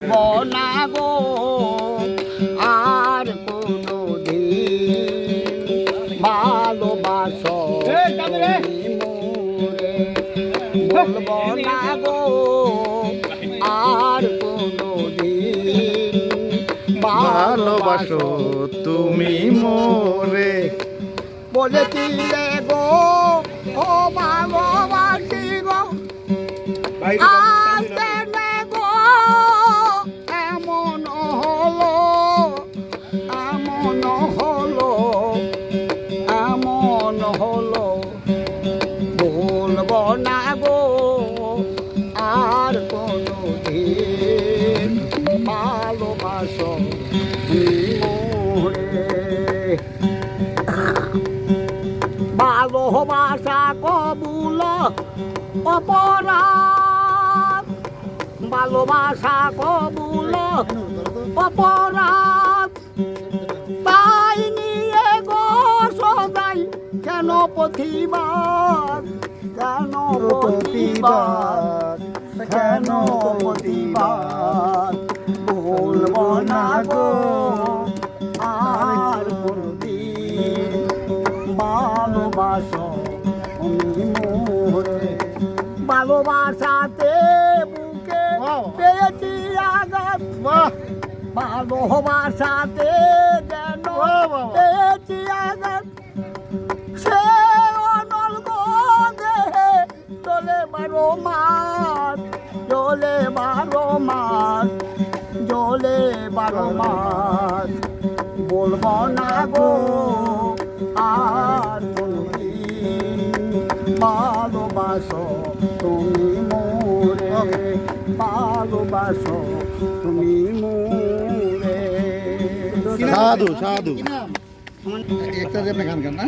বনা গো আর কোনো দিন ভালোবাসো তুমি মোরে। বলব না গো আর কোনো দিন ভালোবাসো তুমি মোরে। বলেছিলে গো ও ভালোবাসি গো। ভালোবাসো কবুল অপরাধ ভালোবাসা কবুল অপরাধ তাই নিয়ে গো সবাই কেন প্রতিবাদ কেন প্রতিবাদ কেন ভালোবাসো তুমি মোরে ভালোবাসাতে বুকে পেয়েছি আঘাত। ভালোবাসাতে যেন পেয়েছি আঘাত। সে অনল গো দেহে চলে বারো মাস চলে বারো মাস জলে বারো মাস বলব না গো ভালোবাসো তুমি মোরে ভালোবাসো তুমি মোরে। সাধু সাধু। একটা গান গান না?